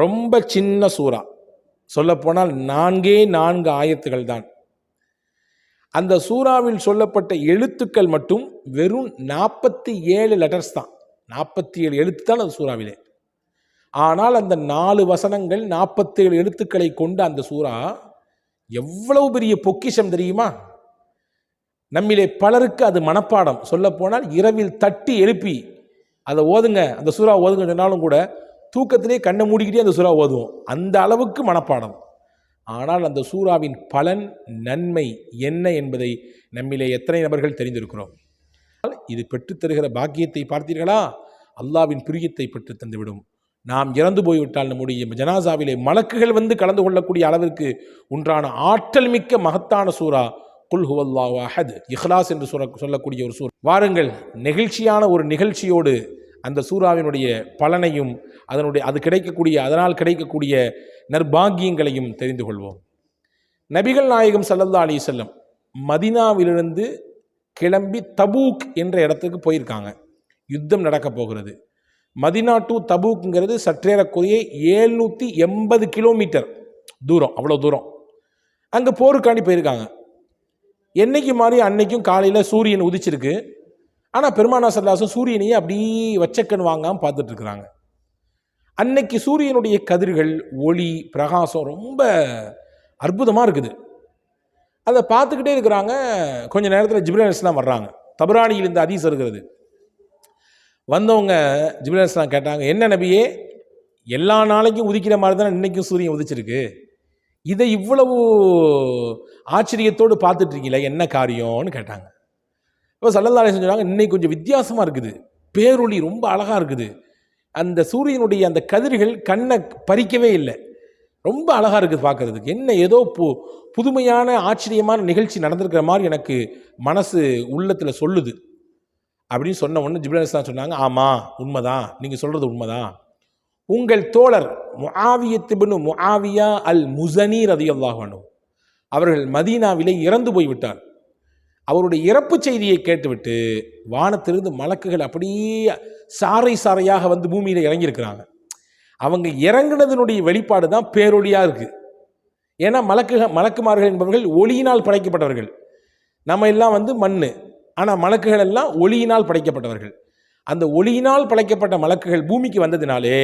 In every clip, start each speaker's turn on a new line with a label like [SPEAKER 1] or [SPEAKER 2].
[SPEAKER 1] ரொம்ப சின்ன சூறா. சொல்லப்போனால் நான்கே நான்கு ஆயத்துகள் தான். அந்த சூறாவில் சொல்லப்பட்ட எழுத்துக்கள் மட்டும் வெறும் நாற்பத்தி ஏழு லெட்டர்ஸ் தான். நாற்பத்தி ஏழு எழுத்து தான் அந்த சூறாவிலே. ஆனால் அந்த நாலு வசனங்கள் நாற்பத்தேழு எழுத்துக்களை கொண்ட அந்த சூறா எவ்வளவு பெரிய பொக்கிஷம் தெரியுமா? நம்மிலே பலருக்கு அது மனப்பாடம். சொல்லப்போனால் இரவில் தட்டி எழுப்பி அதை ஓதுங்க. அந்த சூறா ஓதுங்க சொன்னாலும் கூட தூக்கத்திலே கண்ணை மூடிக்கிட்டே அந்த சூறா ஓதுவோம். அந்த அளவுக்கு மனப்பாடம். ஆனால் அந்த சூறாவின் பலன் நன்மை என்ன என்பதை நம்மிலே எத்தனை நபர்கள் தெரிந்திருக்கிறோம். இது பெற்றுத்தருகிற பாக்கியத்தை பார்த்தீர்களா? அல்லாவின் பிரியத்தை பெற்று தந்துவிடும். நாம் இறந்து போய்விட்டால் நம்முடைய ஜனாசாவிலே மலக்குகள் வந்து கலந்து கொள்ளக்கூடிய அளவிற்கு உன்றான ஆற்றல் மிக்க மகத்தான சூறா குல் ஹுவல்லாஹு அஹத். இஹ்லாஸ் என்று சொல்ல சொல்லக்கூடிய ஒரு சூறா. வாருங்கள் நெகிழ்ச்சியான ஒரு நிகழ்ச்சியோடு அந்த சூறாவினுடைய பலனையும் அதனுடைய அது கிடைக்கக்கூடிய அதனால் கிடைக்கக்கூடிய நற்பாகியங்களையும் தெரிந்து கொள்வோம். நபிகள் நாயகம் சல்லல்லா அலி செல்லம் மதினாவிலிருந்து கிளம்பி தபூக் என்ற இடத்துக்கு போயிருக்காங்க. யுத்தம் நடக்கப் போகிறது. மதினா டு தபூக்குங்கிறது சற்றேறக்குரிய ஏழ்நூற்றி எண்பது கிலோமீட்டர் தூரம் அவ்வளோ தூரம். அங்கே போருக்காண்டி போயிருக்காங்க. என்னைக்கு மாதிரி அன்னைக்கும் காலையில் சூரியன் உதிச்சிருக்கு. ஆனால் பெருமானா சல்லாசும் சூரியனையே அப்படியே வச்சக்கன் வாங்காமல் பார்த்துட்டு இருக்கிறாங்க அன்னைக்கு சூரியனுடைய கதிர்கள் ஒளி பிரகாசம் ரொம்ப அற்புதமாக இருக்குது. அதை பார்த்துக்கிட்டே இருக்கிறாங்க. கொஞ்ச நேரத்தில் ஜிப்ரேல் இஸ்லாம் வர்றாங்க. தபராணியிலிருந்து அதீஸ் இருக்கிறது வந்தவங்க ஜிப்ரேல் இஸ்லாம் கேட்டாங்க என்ன நபியே எல்லா நாளைக்கும் உதிக்கிற மாதிரி தானே இன்னைக்கும் சூரியன் உதிச்சிருக்கு. இதை இவ்வளவு ஆச்சரியத்தோடு பார்த்துட்ருக்கீங்களே என்ன காரியம்னு கேட்டாங்க. இப்போ சல்லல்லாஹு சொன்னாங்க இன்னைக்கு கொஞ்சம் வித்தியாசமாக இருக்குது. பேரொளி ரொம்ப அழகாக இருக்குது. அந்த சூரியனுடைய அந்த கதிர்கள் கண்ணை பறிக்கவே இல்லை. ரொம்ப அழகாக இருக்குது பார்க்குறதுக்கு. என்ன ஏதோ பு புதுமையான ஆச்சரியமான நிகழ்ச்சி நடந்திருக்கிற மாதிரி எனக்கு மனசு உள்ளத்தில் சொல்லுது. அப்படின்னு சொன்ன உடனே ஜிப்ரேல் சொன்னாங்க ஆமாம் உண்மைதான். நீங்கள் சொல்கிறது உண்மைதான். உங்கள் தோழர் முஆவியத்துபின் முஆவியா அல் முசனீர் அதிகம் அன்ஹு அவர்கள் மதீனாவிலே இறந்து போய்விட்டார். அவருடைய இறப்பு செய்தியை கேட்டுவிட்டு வானத்திலிருந்து மலக்குகள் அப்படியே சாறை சாறையாக வந்து பூமியில் இறங்கியிருக்கிறாங்க. அவங்க இறங்கினதனுடைய வெளிப்பாடு தான் பேரொழியாக இருக்குது ஏன்னா மலக்கு மலக்குமார்கள் என்பவர்கள் ஒளியினால் படைக்கப்பட்டவர்கள். நம்ம எல்லாம் வந்து மண் ஆனால் மலக்குகள் எல்லாம் ஒளியினால் படைக்கப்பட்டவர்கள். அந்த ஒளியினால் படைக்கப்பட்ட மலக்குகள் பூமிக்கு வந்ததினாலே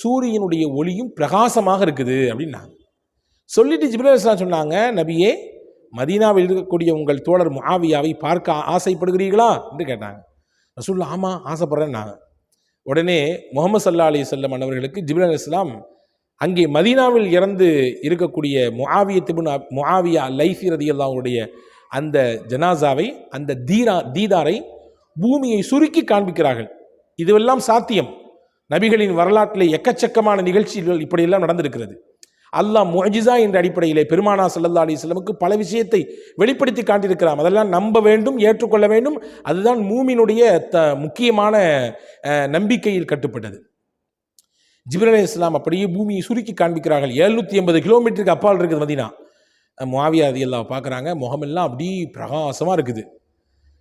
[SPEAKER 1] சூரியனுடைய ஒளியும் பிரகாசமாக இருக்குது அப்படின்னாங்க. சொல்லிட்டு ஜிப்ரேல் சொன்னாங்க நபியே மதீனாவில் இருக்கக்கூடிய உங்கள் தோழர் முஆவியாவை பார்க்க ஆசைப்படுகிறீர்களா? என்று கேட்டாங்க. ரசூல்லா ஆமாம் ஆசைப்படுறேன்னாங்க உடனே முகமது சல்லா அலி செல்லம் அவர்களுக்கு ஜிப்ரேல் இஸ்லாம் அங்கே மதீனாவில் இறந்து இருக்கக்கூடிய முஆவியத்துபின் முஆவியா லைஃபி ரதியல்லாவுடைய அந்த ஜனாசாவை அந்த தீரா தீதாரை பூமியை சுருக்கி காண்பிக்கிறார்கள். இதுவெல்லாம் சாத்தியம். நபிகளின் வரலாற்றில் எக்கச்சக்கமான நிகழ்ச்சிகள் இப்படியெல்லாம் நடந்திருக்கிறது. அல்லாஹ் முஜிசா என்ற அடிப்படையிலே பெருமானா சல்லல்லா அலிஸ்லமுக்கு பல விஷயத்தை வெளிப்படுத்தி காட்டியிருக்கிறான். அதெல்லாம் நம்ப வேண்டும் ஏற்றுக்கொள்ள வேண்டும். அதுதான் மூமினுடைய த முக்கியமான நம்பிக்கையில் கட்டுப்பட்டது. ஜிப்ரல் இஸ்லாம் அப்படியே பூமியை சுருக்கி காண்பிக்கிறார்கள். எழுநூற்றி எண்பது கிலோமீட்டருக்கு அப்பால் இருக்குது மதினா. மாவியாதி எல்லாம் பார்க்குறாங்க. முகமெல்லாம் அப்படி பிரகாசமாக இருக்குது.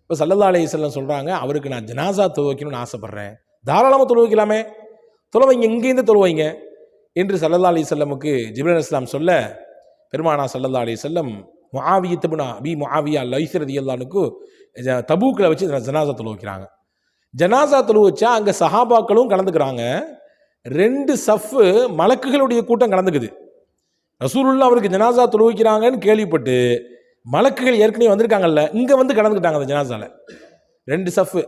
[SPEAKER 1] இப்போ சல்லல்லா அலைஹிஸ்ஸலாம் சொல்கிறாங்க அவருக்கு நான் ஜனாசா தொழுவைக்கணும்னு ஆசைப்பட்றேன். தாராளமாக தொழுவைக்கலாமே. தொழுவைங்க இங்கேருந்து தொழுவைங்க. என்று சல்லல்லா அலி செல்லமுக்கு ஜிப்ரல் இஸ்லாம் சொல்ல பெருமானா சல்லல்லா அலி செல்லம் முஆவியத்துபுனா அபி முஆவியா லைசரதி அல்லானுக்கு தபூக்கில் வச்சு ஜனாசா தொழு வைக்கிறாங்க. ஜனாசா தொழு வச்சா அங்கே சஹாபாக்களும் கலந்துக்கிறாங்க. ரெண்டு சஃப்பு மலக்குகளுடைய கூட்டம் கலந்துக்குது. ரசூலுல்லா அவருக்கு ஜனாசா தொழு வைக்கிறாங்கன்னு கேள்விப்பட்டு மலக்குகள் ஏற்கனவே வந்திருக்காங்கல்ல இங்கே வந்து கலந்துக்கிட்டாங்க அந்த ஜனாசாவில் ரெண்டு சஃப்பு.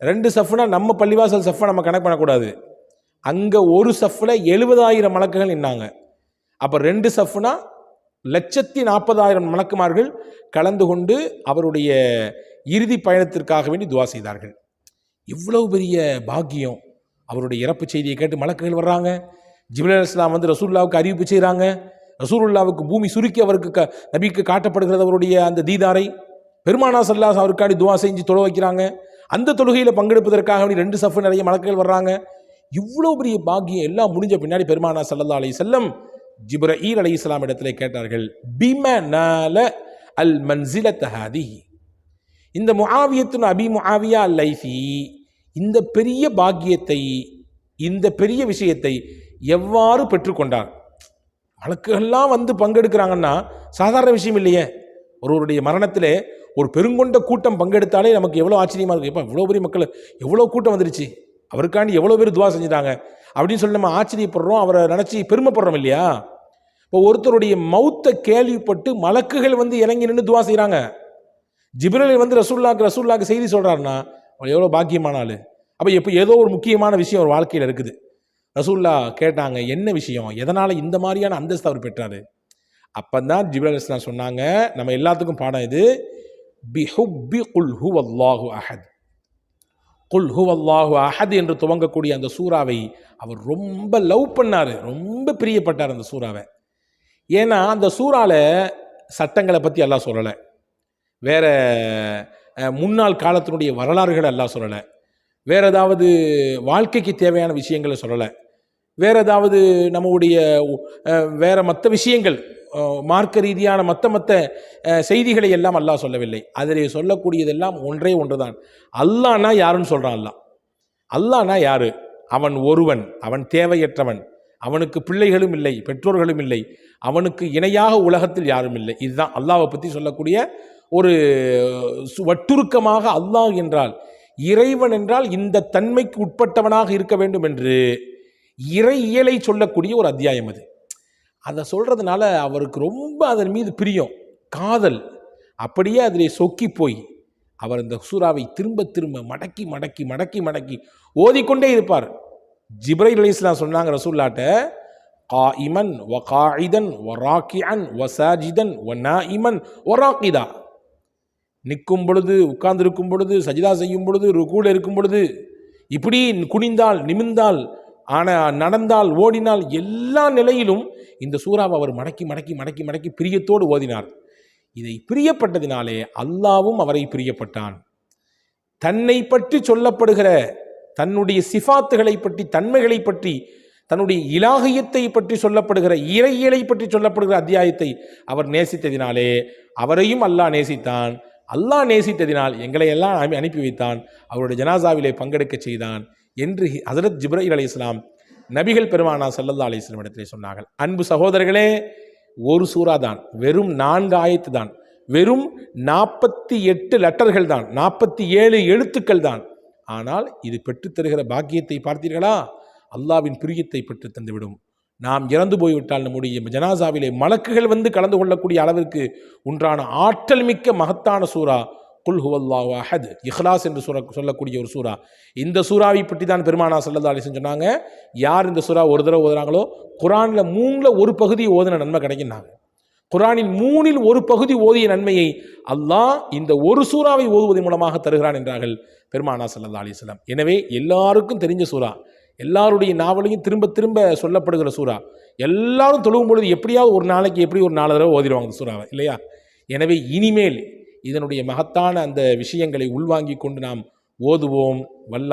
[SPEAKER 1] ரெண்டு சஃப்னா நம்ம பள்ளிவாசல் சஃப்பை நம்ம கணக்கு பண்ணக்கூடாது. அங்கே ஒரு சஃப்பில் எழுபதாயிரம் மலக்குகள் நின்னாங்க. அப்போ ரெண்டு சஃப்னா லட்சத்தி நாற்பதாயிரம் மலக்குமார்கள் கலந்து கொண்டு அவருடைய இறுதி பயணத்திற்காக வேண்டி துவா செய்தார்கள். இவ்வளவு பெரிய பாக்கியம். அவருடைய இறப்பு செய்தியை கேட்டு மலக்குகள் வர்றாங்க. ஜிப்ரல் இஸ்லாம் வந்து ரசூல்லாவுக்கு அறிவிப்பு செய்கிறாங்க ரசூலுல்லாவுக்கு பூமி சுருக்கி அவருக்கு க நபிக்கு காட்டப்படுகிறது அவருடைய அந்த தீதாரை. பெருமானா சல்லாஸ் அவருக்காடி துவா செஞ்சு தொழ வைக்கிறாங்க. அந்த தொழுகையில் பங்கெடுப்பதற்காக வேண்டி ரெண்டு சஃப் நிறைய மலக்குகள் வர்றாங்க. இவ்வளோ பெரிய பாக்கியம் எல்லாம் முடிஞ்ச பின்னாடி பெருமானா சல்லல்லா அலி செல்லம் ஜிப்ரஈல் அலி இஸ்லாம் இடத்துல கேட்டார்கள் பிம நல அல் மன்சில தஹாதி இந்த முஆவியத்துன் அபி முஆவியா அல் லைஃபி இந்த பெரிய பாக்கியத்தை இந்த பெரிய விஷயத்தை எவ்வாறு பெற்றுக்கொண்டார்? வழக்குகள்லாம் வந்து பங்கெடுக்கிறாங்கன்னா சாதாரண விஷயம் இல்லையே. ஒருவருடைய மரணத்தில் ஒரு பெருங்கொண்ட கூட்டம் பங்கெடுத்தாலே நமக்கு எவ்வளோ ஆச்சரியமாக இருக்குது இப்போ இவ்வளோ பெரிய மக்கள் எவ்வளோ கூட்டம் வந்துருச்சு. அவருக்காண்டி எவ்வளோ பேர் துவா செஞ்சுட்டாங்க. அப்படின்னு சொல்லி நம்ம ஆச்சரியப்படுறோம் அவரை நினச்சி பெருமைப்படுறோம் இல்லையா? இப்போ ஒருத்தருடைய மௌத்தை கேள்விப்பட்டு மலக்குகள் வந்து இறங்கி நின்று துவா செய்கிறாங்க ஜிப்ரலில் வந்து ரசூல்லாக்கு ரசூல்லாக்கு செய்தி சொல்கிறாருன்னா அவர் எவ்வளோ பாக்கியமான ஆள். அப்போ எப்போ ஏதோ ஒரு முக்கியமான விஷயம் ஒரு வாழ்க்கையில் இருக்குது. ரசூல்லா கேட்டாங்க என்ன விஷயம்? எதனால் இந்த மாதிரியான அந்தஸ்து அவர் பெற்றாரு? அப்போ தான் ஜிப்ரல் இஸ்லாம் சொன்னாங்க நம்ம எல்லாத்துக்கும் பாடம் இது. பிஹுப்பி குல் ஹு அல்லாஹு அஹத். குல் ஹுவல்லாஹு அஹத் என்று துவங்கக்கூடிய அந்த சூறாவை அவர் ரொம்ப லவ் பண்ணார். ரொம்ப பிரியப்பட்டார் அந்த சூறாவை. ஏன்னா அந்த சூறால சட்டங்களை பற்றி எல்லாம் சொல்லலை. வேற முன்னாள் காலத்தினுடைய வரலாறுகள் எல்லாம் சொல்லலை. வேற ஏதாவது வாழ்க்கைக்கு தேவையான விஷயங்களை சொல்லலை. வேற ஏதாவது நம்முடைய வேற மற்ற விஷயங்கள் மார்க்க ரீதியான மற்ற மற்ற செய்திகளை எல்லாம் அல்லாஹ் சொல்லவில்லை. அதில் சொல்லக்கூடியதெல்லாம் ஒன்றே ஒன்றுதான். அல்லாஹ்னா யாருன்னு சொல்கிறான் அல்லாஹ்? அல்லாஹ்னா யாரு? அவன் ஒருவன் அவன் தேவையற்றவன். அவனுக்கு பிள்ளைகளும் இல்லை பெற்றோர்களும் இல்லை. அவனுக்கு இணையாக உலகத்தில் யாரும் இல்லை. இதுதான் அல்லாவை பற்றி சொல்லக்கூடிய ஒரு சு- வட்டுருக்கமாக அல்லாஹ் என்றால் இறைவன் என்றால் இந்த தன்மைக்கு உட்பட்டவனாக இருக்க வேண்டும் என்று இறை இயலை சொல்லக்கூடிய ஒரு அத்தியாயம் அது. அதை சொல்கிறதுனால அவருக்கு ரொம்ப அதன் மீது பிரியம் காதல். அப்படியே அதில் சொக்கி போய் அவர் இந்த சூறாவை திரும்ப திரும்ப மடக்கி மடக்கி மடக்கி மடக்கி ஓதிக்கொண்டே இருப்பார். ஜிப்ரைல் அலைஹிஸ்ஸலாம் சொன்னாங்க ரசூல்லாட்ட காயிமன் வ காயிதன் வ ராக்கியன் வ சாஜிதன் வ இமன் ஒ ராக்கிதா. நிற்கும் பொழுது உட்கார்ந்திருக்கும் பொழுது சஜிதா செய்யும் பொழுது ருகூட இருக்கும் பொழுது இப்படி குனிந்தால் நிமிந்தால் ஆனால் நடந்தால் ஓடினால் எல்லா நிலையிலும் இந்த சூறாவை அவர் மடக்கி மடக்கி மடக்கி மடக்கி பிரியத்தோடு ஓதினார். இதை பிரியப்பட்டதினாலே அல்லாவும் அவரை பிரியப்பட்டான். தன்னை பற்றி சொல்லப்படுகிற தன்னுடைய சிஃபாத்துகளை பற்றி தன்மைகளை பற்றி தன்னுடைய இலாகியத்தை பற்றி சொல்லப்படுகிற இறையியலை பற்றி சொல்லப்படுகிற அத்தியாயத்தை அவர் நேசித்ததினாலே அவரையும் அல்லாஹ் நேசித்தான். அல்லாஹ் நேசித்ததினால் எங்களை எல்லாம் அனுப்பி வைத்தான். அவருடைய ஜனாசாவிலே பங்கெடுக்க செய்தான். என்று ஹசரத் இரல இஸ்லாம் நபிகள் பெருமானா சல்லல்லா அலிஸ்லாம் இடத்திலே சொன்னார்கள். அன்பு சகோதரர்களே ஒரு சூறா தான் வெறும் நான்கு ஆயத்து தான் வெறும் நாற்பத்தி எட்டு லெட்டர்கள் தான் நாற்பத்தி ஏழு எழுத்துக்கள் தான். ஆனால் இது பெற்றுத்தருகிற பாக்கியத்தை பார்த்தீர்களா? அல்லாவின் பிரியத்தை பெற்று தந்துவிடும். நாம் இறந்து போய்விட்டால் நம்முடைய ஜனாசாவிலே மலக்குகள் வந்து கலந்து கொள்ளக்கூடிய அளவிற்கு உன்றான ஆற்றல் மிக்க மகத்தான சூறா குல் ஹுவல்லாஹு அஹத். இஹ்லாஸ் என்று சொல்ல சொல்லக்கூடிய ஒரு சூறா. இந்த சூறாவை பற்றி தான் பெருமானா சல்லா அலிசன் சொன்னாங்க. யார் இந்த சூறா ஒரு தடவை ஓதுறாங்களோ குரானில் மூணில் ஒரு பகுதி ஓதின நன்மை கிடைக்குன்னாங்க குரானின் மூணில் ஒரு பகுதி ஓதிய நன்மையை அல்லாஹ் இந்த ஒரு சூறாவை ஓதுவதன் மூலமாக தருகிறான் என்றார்கள் பெருமானா சல்லா அலிஸ்லாம் எனவே எல்லாருக்கும் தெரிஞ்ச சூறா. எல்லாருடைய நாவலையும் திரும்ப திரும்ப சொல்லப்படுகிற சூறா. எல்லாரும் தொழுகும் பொழுது எப்படியாவது ஒரு நாளைக்கு எப்படி ஒரு நாலு தடவை ஓதிடுவாங்க சூறாவை இல்லையா? எனவே இனிமேல் இதனுடைய மகத்தான அந்த விஷயங்களை உள்வாங்கி கொண்டு நாம் ஓதுவோம். வல்ல